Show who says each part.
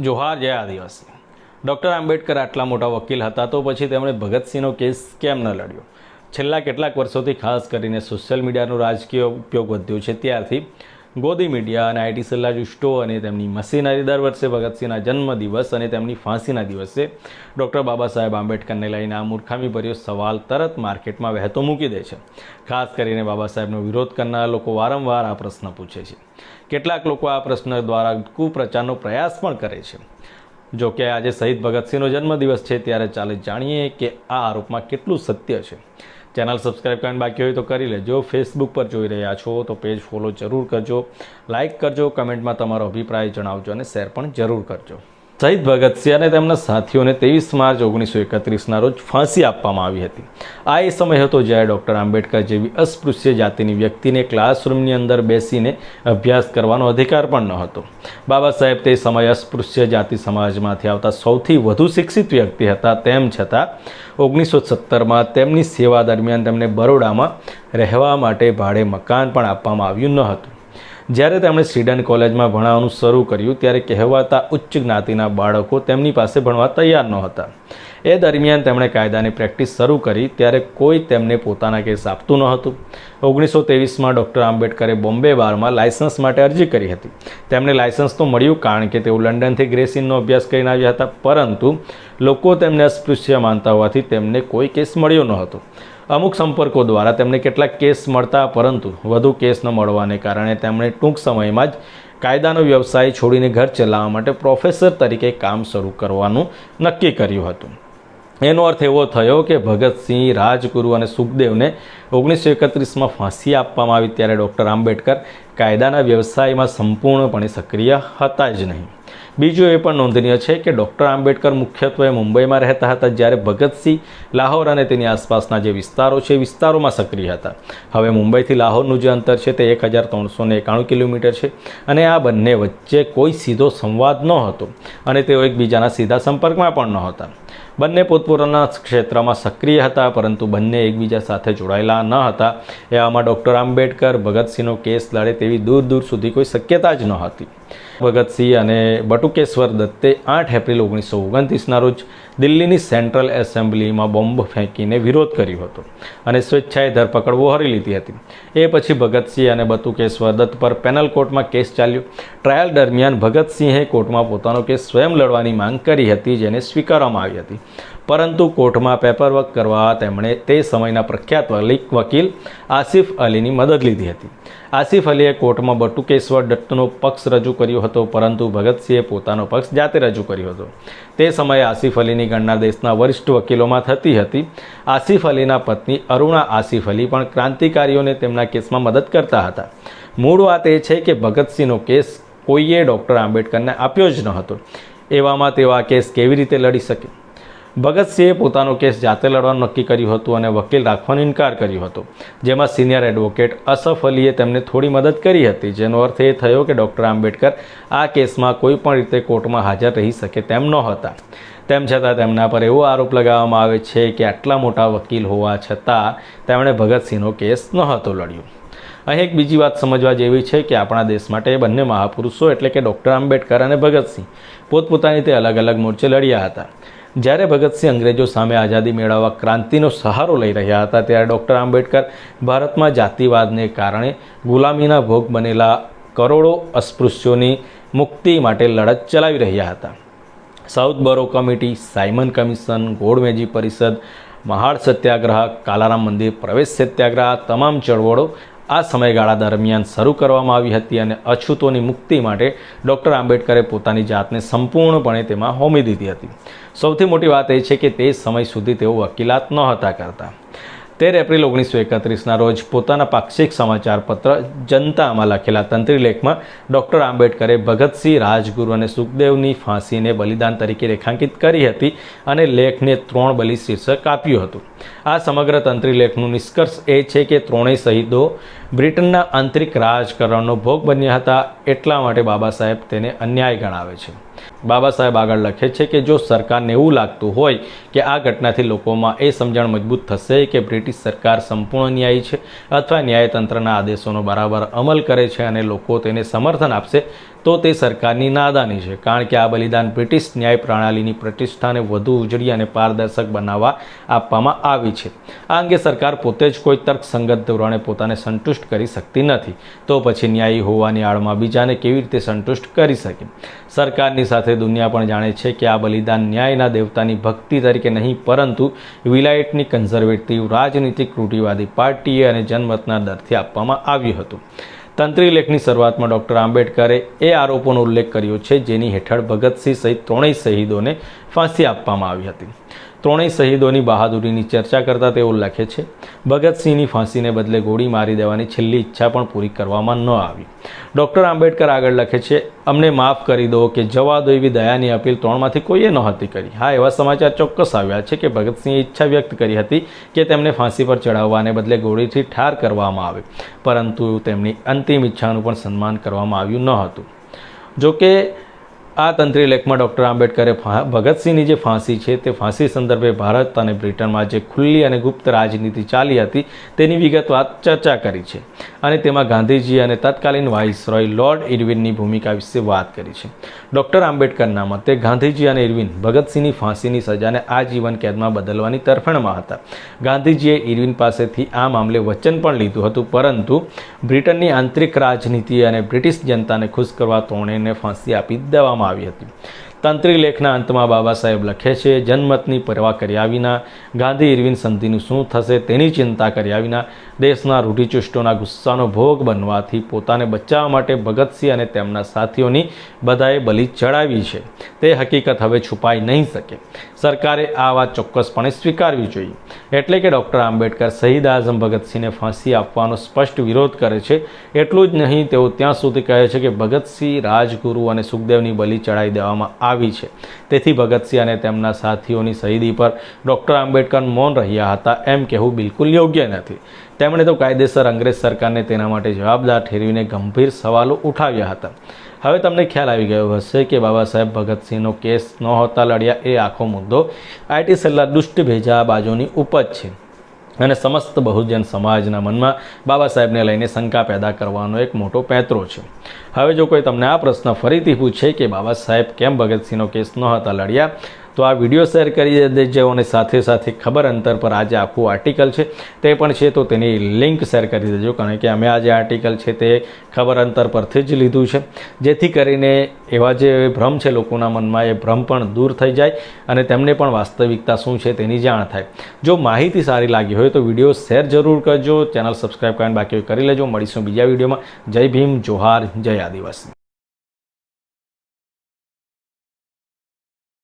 Speaker 1: જોહાર જય આદિવાસી. ડૉક્ટર આંબેડકર આટલા મોટા વકીલ હતા તો પછી તેમણે ભગતસિંહનો કેસ કેમ ન લડ્યો? છેલ્લા કેટલાક વર્ષોથી ખાસ કરીને સોશિયલ મીડિયાનો રાજકીય ઉપયોગ વધ્યો છે. ત્યારથી ગોદી મીડિયા અને આઈટી સલ્લાજુસ્ટો અને તેમની મશીનરી દર વર્ષે ભગતસિંહના જન્મદિવસ અને તેમની ફાંસીના દિવસે ડૉક્ટર બાબા સાહેબ આંબેડકરને લઈને આ મૂર્ખામીભર્યો સવાલ તરત માર્કેટમાં વહેતો મૂકી દે છે. ખાસ કરીને બાબા સાહેબનો વિરોધ કરનાર લોકો વારંવાર આ પ્રશ્ન પૂછે છે. કેટલાક લોકો આ પ્રશ્ન દ્વારા કુપ્રચારનો પ્રયાસ પણ કરે છે. જો કે આજે શહીદ ભગતસિંહનો જન્મદિવસ છે ત્યારે ચાલે જાણીએ કે આ આરોપમાં કેટલું સત્ય છે. ચેનલ સબસ્ક્રાઈબ કરવાની બાકી હોય તો કરી લેજો. ફેસબુક પર જોઈ રહ્યા છો તો પેજ ફોલો જરૂર કરજો. લાઇક કરજો કમેન્ટમાં તમારો અભિપ્રાય જણાવજો અને શેર પણ જરૂર કરજો. શહીદ ભગતસિંહ અને તેમના સાથીઓને ત્રેવીસ માર્ચ ઓગણીસો એકત્રીસના રોજ ફાંસી આપવામાં આવી હતી. આ એ સમય હતો જ્યારે ડૉક્ટર આંબેડકર જેવી અસ્પૃશ્ય જાતિની વ્યક્તિને ક્લાસરૂમની અંદર બેસીને અભ્યાસ કરવાનો અધિકાર પણ ન હતો. બાબા સાહેબ તે સમયે અસ્પૃશ્ય જાતિ સમાજમાંથી આવતા સૌથી વધુ શિક્ષિત વ્યક્તિ હતા. તેમ છતાં ઓગણીસો સત્તરમાં તેમની સેવા દરમિયાન તેમને બરોડામાં રહેવા માટે ભાડે મકાન પણ આપવામાં આવ્યું ન હતું. જ્યારે તેમણે સ્વીડન કોલેજમાં ભણાવવાનું શરૂ કર્યું, ત્યારે કહેવાતા ઉચ્ચ જ્ઞાતિના બાળકો તેમની પાસે ભણવા તૈયાર ન હતા એ દરમિયાન તેમણે કાયદાની પ્રેક્ટિસ શરૂ કરી, ત્યારે કોઈ તેમને પોતાના કેસ આપતું ન હતું ઓગણીસો ત્રેવીસમાં ડૉક્ટર આંબેડકરે બોમ્બે બારમાં લાયસન્સ માટે અરજી કરી હતી. તેમને લાયસન્સ તો મળ્યું કારણ કે તેઓ લંડનથી ગ્રેસિનનો અભ્યાસ કરીને આવ્યા હતા, પરંતુ લોકો તેમને અસ્પૃશ્ય માનતા હોવાથી તેમને કોઈ કેસ મળ્યો ન હતો અમુક સંપર્કો દ્વારા તેમને કેટલાક કેસ મળતા, પરંતુ વધુ કેસ ન મળવાને કારણે તેમણે ટૂંક સમયમાં જ કાયદાનો વ્યવસાય છોડીને ઘર ચલાવવા માટે પ્રોફેસર તરીકે કામ શરૂ કરવાનું નક્કી કર્યું હતું. એનો અર્થ એવો થયો કે ભગતસિંહ, રાજગુરુ અને સુખદેવને ઓગણીસો એકત્રીસમાં ફાંસી આપવામાં આવી ત્યારે ડૉક્ટર આંબેડકર કાયદાના વ્યવસાયમાં સંપૂર્ણપણે સક્રિય હતા જ નહીં. બીજું એ પણ નોંધનીય છે કે ડૉક્ટર આંબેડકર મુખ્યત્વે મુંબઈમાં રહેતા હતા જ્યારે ભગતસિંહ લાહોર અને તેની આસપાસના જે વિસ્તારો છે એ વિસ્તારોમાં સક્રિય હતા. હવે મુંબઈથી લાહોરનું જે અંતર છે તે એક હજાર ત્રણસો એકાણું કિલોમીટર છે અને આ બંને વચ્ચે કોઈ સીધો સંવાદ ન હતો અને તેઓ એકબીજાના સીધા સંપર્કમાં પણ ન હતા બંને પોતપોતાના ક્ષેત્રમાં સક્રિય હતા પરંતુ બંને એકબીજા સાથે જોડાયેલા ન હતા. એવામાં ડૉક્ટર આંબેડકર, ભગતસિંહનો કેસ લડે તેવી દૂર દૂર સુધી કોઈ શક્યતા જ ન હતી ભગતસિંહ અને બટુકેશ્વર દત્તે આઠ એપ્રિલ ઓગણીસો ઓગણત્રીસના રોજ દિલ્હીની સેન્ટ્રલ એસેમ્બલીમાં બોમ્બ ફેંકીને વિરોધ કર્યો હતો અને સ્વેચ્છાએ ધરપકડ વહોરી લીધી હતી. એ પછી ભગતસિંહ અને બતુકેશ્વર દત્ત પર પેનલ કોર્ટમાં કેસ ચાલ્યો. ટ્રાયલ દરમિયાન ભગતસિંહે કોર્ટમાં પોતાનો કેસ સ્વયં લડવાની માંગ કરી હતી, જેને સ્વીકારવામાં આવી હતી. પરંતુ કોર્ટમાં પેપરવર્ક કરવા તેમણે તે સમયના પ્રખ્યાત વકીલ આસિફ અલીની મદદ લીધી હતી. આસિફ અલીએ કોર્ટમાં બટુકેશ્વર દત્તનો પક્ષ રજૂ કર્યો હતો, પરંતુ ભગતસિંહે પોતાનો પક્ષ જાતે રજૂ કર્યો હતો. તે સમયે આસિફ અલીની ગણના દેશના વરિષ્ઠ વકીલોમાં થતી હતી. આસિફ અલીના પત્ની અરુણા આસિફ અલી પણ ક્રાંતિકારીઓને તેમના કેસમાં મદદ કરતા હતા. મૂળ વાત એ છે કે ભગતસિંહનો કેસ કોઈએ ડૉક્ટર આંબેડકરને આપ્યો જ ન હતો. એવામાં તેઓ આ કેસ કેવી રીતે લડી શકે? ભગતસિંહે પોતાનો કેસ જાતે લડવાનું નક્કી કર્યું હતું અને વકીલ રાખવાનો ઇનકાર કર્યો હતો. જેમાં સિનિયર એડવોકેટ અસફ અલીએ તેમને થોડી મદદ કરી હતી, જેનો અર્થ એ થયો કે ડૉક્ટર આંબેડકર આ કેસમાં કોઈ પણ રીતે કોર્ટમાં હાજર રહી શકે તેમ નહોતા. તેમ છતાં તેમના પર એવો આરોપ લગાવવામાં આવે છે કે આટલા મોટા વકીલ હોવા છતાં તેમણે ભગતસિંહનો કેસ નહોતો લડ્યો. અહીં એક બીજી વાત સમજવા જેવી છે કે આપણા દેશ માટે બંને મહાપુરુષો એટલે કે ડૉક્ટર આંબેડકર અને ભગતસિંહ પોતપોતાની તે અલગ અલગ મોરચે લડ્યા હતા. જ્યારે ભગતસિંહ અંગ્રેજો સામે આઝાદી મેળવવા ક્રાંતિનો સહારો લઈ રહ્યા હતા, ત્યારે ડૉક્ટર આંબેડકર ભારતમાં જાતિવાદને કારણે ગુલામીના ભોગ બનેલા કરોડો અસ્પૃશ્યોની મુક્તિ માટે લડત ચલાવી રહ્યા હતા. Southborough committee, Simon commission ગોળમેજી પરિષદ મહાડ સત્યાગ્રહ, કાલારામ મંદિર, પ્રવેશ સત્યાગ્રહ તમામ ચળવળો આ સમયગાળા દરમિયાન શરૂ કરવામાં આવી હતી અને અછૂતોની મુક્તિ માટે ડૉક્ટર આંબેડકરે પોતાની જાતને સંપૂર્ણપણે તેમાં હોમી દીધી હતી. સૌથી મોટી વાત એ છે કે તે સમય સુધી તેઓ વકીલાત નહોતા કરતા. તેર એપ્રિલ ઓગણીસો એકત્રીસના રોજ પોતાના પાક્ષિક સમાચાર પત્ર જનતામાં લખેલા તંત્રી લેખમાં ડૉક્ટર આંબેડકરે ભગતસિંહ રાજગુરુ અને સુખદેવની ફાંસીને બલિદાન તરીકે રેખાંકિત કરી હતી અને લેખને ત્રણ બલિ શીર્ષક આપ્યું હતું. આ સમગ્ર તંત્રી લેખનું નિષ્કર્ષ એ છે કે ત્રણેય શહીદો બ્રિટનના આંતરિક રાજકારણનો ભોગ બન્યા હતા, એટલા માટે બાબા સાહેબ તેને અન્યાય ગણાવે છે. બાબા સાહેબ આગળ લખે છે કે જો સરકારને એવું લાગતું હોય કે આ ઘટનાથી લોકોમાં એ સમજણ મજબૂત થશે કે બ્રિટિશ સરકાર સંપૂર્ણ ન્યાયી છે અથવા ન્યાયતંત્રના આદેશોનો બરાબર અમલ કરે છે અને લોકો તેને સમર્થન આપશે, તો તે સરકારની નાદાની છે. કારણ કે આ બલિદાન બ્રિટિશ ન્યાય પ્રણાલીની પ્રતિષ્ઠાને વધુ ઉજળી અને પારદર્શક બનાવવા આપવામાં આવી છે. આ અંગે સરકાર પોતે જ કોઈ તર્કસંગત ધોરણે પોતાને સંતુષ્ટ કરી શકતી નથી. તો પછી ન્યાયી હોવાની આડમાં બીજાને કેવી રીતે સંતુષ્ટ કરી શકે? સરકારની સાથે દુનિયા પણ જાણે છે કે આ બલિદાન ન્યાયના દેવતાની ભક્તિ તરીકે નહીં, પરંતુ વિલાયટની કન્ઝર્વેટિવ રાજનીતિક રૂઢિવાદી પાર્ટીએ અને જનમતના દરથી આપવામાં આવ્યું હતું. તંત્રી લેખની શરૂઆતમાં ડૉક્ટર આંબેડકરે એ આરોપોનો ઉલ્લેખ કર્યો છે, જેની હેઠળ ભગતસિંહ સહિત ત્રણેય શહીદોને ફાંસી આપવામાં આવી હતી. ત્રણેય શહીદોની બહાદુરીની ચર્ચા કરતા તેઓ લખે છે, ભગતસિંહની ફાંસીને બદલે ગોળી મારી દેવાની છેલ્લી ઈચ્છા પણ પૂરી કરવામાં ન આવી. ડૉક્ટર આંબેડકર આગળ લખે છે, અમને માફ કરી દો કે જવા દો એવી દયાની અપીલ ત્રણમાંથી કોઈએ નહોતી કરી. હા, એવા સમાચાર ચોક્કસ આવ્યા છે કે ભગતસિંહે ઈચ્છા વ્યક્ત કરી હતી કે તેમને ફાંસી પર ચડાવવાને બદલે ગોળીથી ઠાર કરવામાં આવે, પરંતુ તેમની અંતિમ ઈચ્છાનું પણ સન્માન કરવામાં આવ્યું ન હતું. જોકે આ તંત્રી લેખમાં ડૉક્ટર આંબેડકરે ભગતસિંહની જે ફાંસી છે તે ફાંસી સંદર્ભે ભારત અને બ્રિટનમાં જે ખુલ્લી અને ગુપ્ત રાજનીતિ ચાલી હતી તેની વિગતવાર ચર્ચા કરી છે. અને તેમાં ગાંધીજી અને તત્કાલીન વાઇસરોય લોર્ડ ઇરવિનની ભૂમિકા વિશે વાત કરી છે. ડૉક્ટર આંબેડકરના મતે ગાંધીજી અને ઇરવિન ભગતસિંહની ફાંસીની સજાને આજીવન કેદમાં બદલવાની તરફેણમાં હતા. ગાંધીજીએ ઇરવિન પાસેથી આ મામલે વચન પણ લીધું હતું, પરંતુ બ્રિટનની આંતરિક રાજનીતિ અને બ્રિટિશ જનતાને ખુશ કરવા તોણેને ફાંસી આપી દેવામાં આવી હતી. તંત્રી લેખના અંતમાં બાબા સાહેબ લખે છે, જનમતની પરવા કર્યા વિના, ગાંધી ઇરવિન સંધિનું શું થશે તેની ચિંતા કર્યા વિના, દેશના રૂઢિચુષ્ટોના ગુસ્સાનો ભોગ બનવાથી પોતાને બચાવવા માટે ભગતસિંહ અને તેમના સાથીઓની બધાએ બલિ ચડાવી છે. તે હકીકત હવે છુપાઈ નહીં શકે. સરકારે આ વાત ચોક્કસપણે સ્વીકારવી જોઈએ. એટલે કે ડૉક્ટર આંબેડકર શહીદ આઝમ ભગતસિંહને ફાંસી આપવાનો સ્પષ્ટ વિરોધ કરે છે, એટલું જ નહીં, તેઓ ત્યાં સુધી કહે છે કે ભગતસિંહ રાજગુરુ અને સુખદેવની બલિ ચડાવી દેવામાં આવી છે. તેથી ભગતસિંહ અને તેમના સાથીઓની શહીદી પર ડૉક્ટર આંબેડકર મૌન રહ્યા હતા. એમ કહેવું બિલકુલ યોગ્ય નથી. તેમણે તો કાયદેસર અંગ્રેજ સરકારને તેના માટે જવાબદાર ઠેરવીને ગંભીર સવાલો ઉઠાવ્યા હતા. હવે તમને ખ્યાલ આવી ગયો હશે કે બાબા સાહેબ ભગતસિંહનો કેસ નહોતા લડ્યા એ આખો મુદ્દો આઈટી સેલના દુષ્ટ ભેજા બાજુની ઉપજ છે. અને સમસ્ત બહુજન સમાજના મનમાં બાબા સાહેબને લઈને શંકા પેદા કરવાનો એક મોટો પેતરો છે. હવે જો કોઈ તમને આ પ્રશ્ન ફરીથી પૂછે કે બાબા સાહેબ કેમ ભગતસિંહનો કેસ નહોતા લડ્યા તો આ વીડિયો શેર કરી દેજો અને સાથે સાથે ખબર અંતર પર આજે આખું આર્ટિકલ છે, તે પણ છે, તો તેની લિંક શેર કરી દેજો, કારણ કે અમે આ જે આર્ટિકલ છે, તે ખબર અંતર પરથી જ લીધું છે. જેથી કરીને એવા જે ભ્રમ છે, લોકોના મનમાં એ ભ્રમ પણ દૂર થઈ જાય અને તેમને પણ વાસ્તવિકતા શું છે, તેની જાણ થાય. જો માહિતી સારી લાગી હોય, તો વીડિયો શેર જરૂર કરજો, ચેનલ સબસ્ક્રાઈબ કરીને બાકી કરી લેજો. મળીશું બીજા વિડીયોમાં. જય ભીમ, જોહાર, જય આદિવાસી.